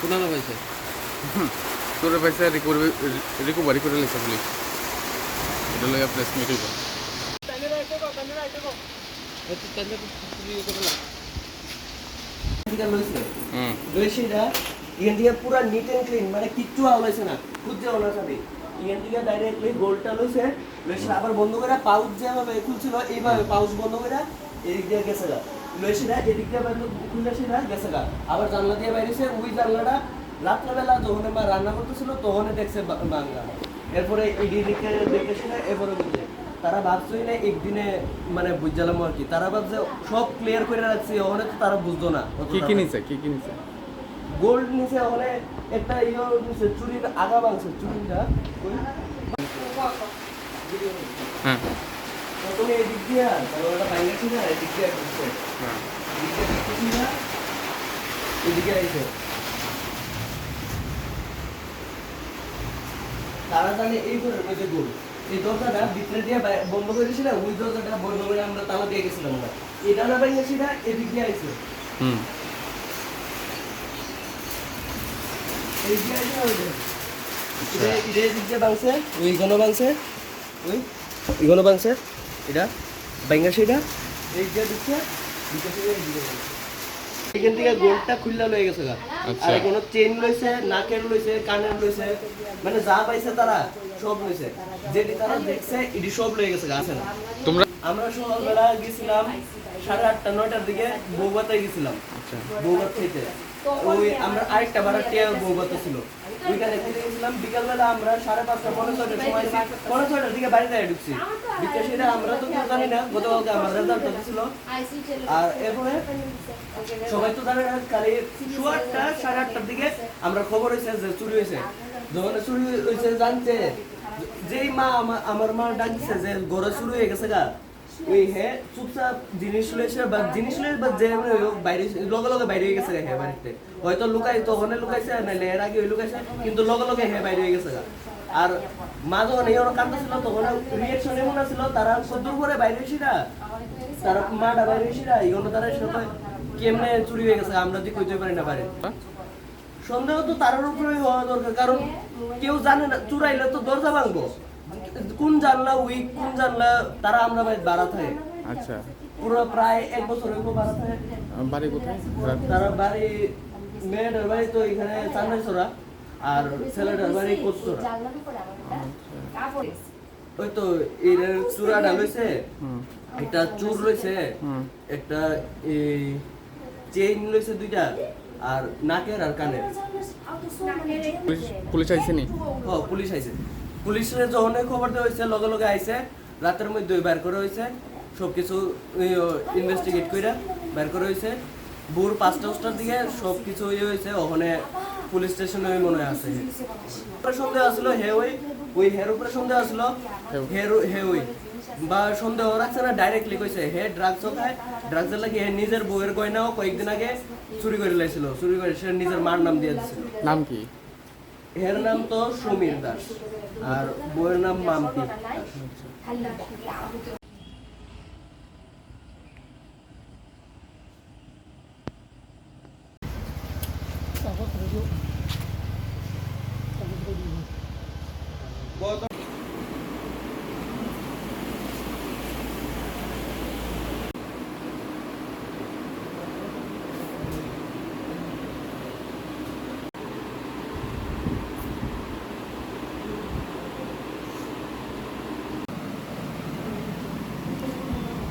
কোথাও পাইছে? তোরে পয়সা রিকভারি রিকভারি করে লিখছে পুলিশ এটা লইয়া প্রেস মিট হইব পুরা নিট এন্ড ক্লিন মানে কিচ্ছু আওলাইছে না। খুঁজছে ওনার সাথে এখান থেকে ডাইরেক্টলি গোলটা লইছে লইছে আবার বন্ধ করে পাউচ যেভাবে খুলছিল এইভাবে পাউচ বন্ধ করে এদিক দিয়ে গেছে গা লইছেটা এদিক দিয়ে বাইরে খুলে সেটা গেছে গা। আবার জানলা দিয়ে বাইরেছে ওই জানলাটা রাত্রেবেলা যখন মা রান্না করতেছিল তখন দেখছে বাংলা। এরপরে ইডি দিকে দেখেছিল এরপরে বুঝছে। তারা ভাবছই না একদিনে মানে বুঝলাম আর কি। তারা ভাবছে সব ক্লিয়ার করে রাখছে ওখানে তো তারা বুঝতো না কি কি নিছে কি কি নিছে? গোল্ড নিচে ওখানে একটা ইয়ে নিচে চুরির আগা ভাঙছে চুরিটা। হ্যাঁ। প্রথমে এদিক দিয়ে তারপর ওটা ভাঙা ছিল আর এদিক দিয়ে ঢুকছে হ্যাঁ। এদিক দিয়ে ঢুকতেছি না এদিকে আইছে তারা জানে এই ঘরের মধ্যে গোল এই দরজাটা ভিতরে দিয়ে বন্ধ করে দিয়েছিল ওই দরজাটা বন্ধ করে আমরা তালা দিয়ে গেছিলাম আমরা এটা না ভাঙেছি না এদিক দিয়ে আইছে হুম। এই দিয়ে আইছে ওই যে। এটা এদিক দিয়ে ঘন ভাঙছে ওই এগুলো ভাঙছে এটা? ভাঙা সেটা? এই দিচ্ছে এখান থেকে গোলটা খুললা লয়ে গেছে গা। আচ্ছা। আর কোনো চেন লইছে নাকের লইছে কানের লইছে মানে যা পাইছে তারা সব লইছে। যেটি তারা দেখছে এটি সব লয়ে গেছে গা আছে না? তোমরা আমরা সকালবেলা গেছিলাম সাড়ে আটটা নয়টার দিকে বৌবাতে গেছিলাম আচ্ছা। বৌবাত খেতে ওই আমরা আরেকটা ভাড়া টিয়া বৌবাতে ছিল। ওইখানে গেছিলাম। বিকালবেলা আমরা সাড়ে পাঁচটা পনেরো ছয়টার সময় পনেরো ছয়টার দিকে বাড়িতে ঢুকছি। সেটা আমরা তো কেউ জানি না গতকালকে আমার রেজাল্ট ছিল আর এরপরে সবাই তো জানে না আটটা সাড়ে আটটার দিকে আমরা খবর হয়েছে যে চুরি হয়েছে। যখন চুরি হয়েছে জানতে যেই মা আমা- আমার মা ডাকছে যে গড়ে চুরি হয়ে গেছে গা। আর মা যখন এই ছিল তখন রিয়েকশন এমন তারা করে বাইরে হয়েছি না তারা মাটা বাইরে হয়েছি না তারা কেমনে চুরি হয়ে গেছে আমরা যদি কইতে পারি না বাইরে সন্দেহ তো তার উপরে হওয়া দরকার কারণ কেউ জানে না চুরাইলে তো দরজা ভাঙবো। কোন জানলা উইক কোন জানলা তারা আমরা ভাই বাড়া থাকে। আচ্ছা। পুরো প্রায় এক বছর হইব বাড়া থাকে। বাড়ি কোথায়? তারা বাড়ি মেয়েটার বাড়ি তো এখানে চান্দাইছড়া আর ছেলেটার বাড়ি কোচরা ওই তো এর চূড়াটা লইছে একটা চুর লইছে হুম। একটা এই চেইন লইছে দুইটা আর নাকের আর কানের। পুলিশ পুলিশ আইছে নি? ও পুলিশ আইছে। পুলিশের যখন খবর দেওয়া হয়েছে লগে লগে আইছে রাতের মধ্যে বের করে হয়েছে সব কিছু ইনভেস্টিগেট করে বের করে হয়েছে। ভোর পাঁচটা পাঁচটার দিকে সব কিছু ইয়ে হয়েছে ওখানে পুলিশ স্টেশনে ওই মনে আছে। সন্দেহ আসলো হে ওই ওই হের উপরে সন্দেহ আসলো হের হে ওই। বা সন্দেহ রাখছে না ডাইরেক্টলি কইছে হে ড্রাগসও খায় ড্রাগসের লাগে হে নিজের বউয়ের গয়নাও কয়েকদিন আগে চুরি করে লাইছিল চুরি করে সে নিজের মার নাম দিয়ে দিছিল। নাম কি? এর নাম তো সমীর দাস আর বইয়ের নাম মাম্পি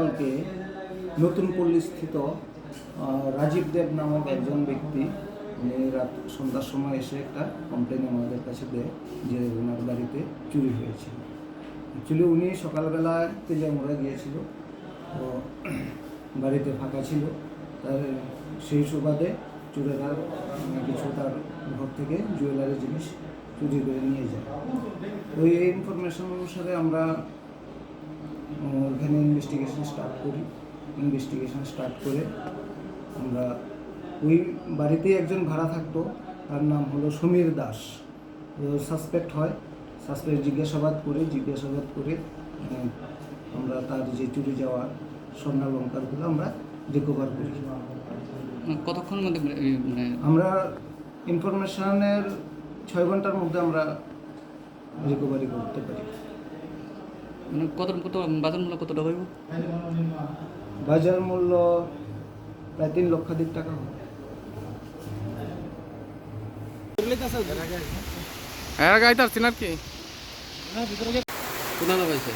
কালকে নতুন পল্লীস্থিত রাজীব দেব নামক একজন ব্যক্তি উনি রাত সন্ধ্যার সময় এসে একটা কমপ্লেন আমাদের কাছে দেয় যে ওনার বাড়িতে চুরি হয়েছে অ্যাকচুয়ালি উনি সকালবেলা তেলিয়ামুড়া গিয়েছিল তো বাড়িতে ফাঁকা ছিল তার সেই সুবাদে চোরেরা উম, কিছু তার ঘর থেকে জুয়েলারি জিনিস চুরি করে নিয়ে যায়। তো এই ইনফরমেশন অনুসারে আমরা ইনভেস্টিগেশন স্টার্ট করি ইনভেস্টিগেশন স্টার্ট করে আমরা ওই বাড়িতেই একজন ভাড়া থাকতো তার নাম হলো সমীর দাস। সাসপেক্ট হয় সাসপেক্ট জিজ্ঞাসাবাদ করে জিজ্ঞাসাবাদ করে আমরা তার যে চুরি যাওয়া স্বর্ণালঙ্কারগুলো আমরা রিকভার করি। কতক্ষণ মধ্যে মানে মানে আমরা ইনফরমেশনের ছয় ঘণ্টার মধ্যে আমরা রিকভারি করতে পারি। মানে কত কত বাজার মূল্য কত টাকা হইব? বাজার মূল্য প্রায় তিন লক্ষাধিক টাকা হবে। হ্যাঁ গাইতে পারছি না আর কি? না পাইছে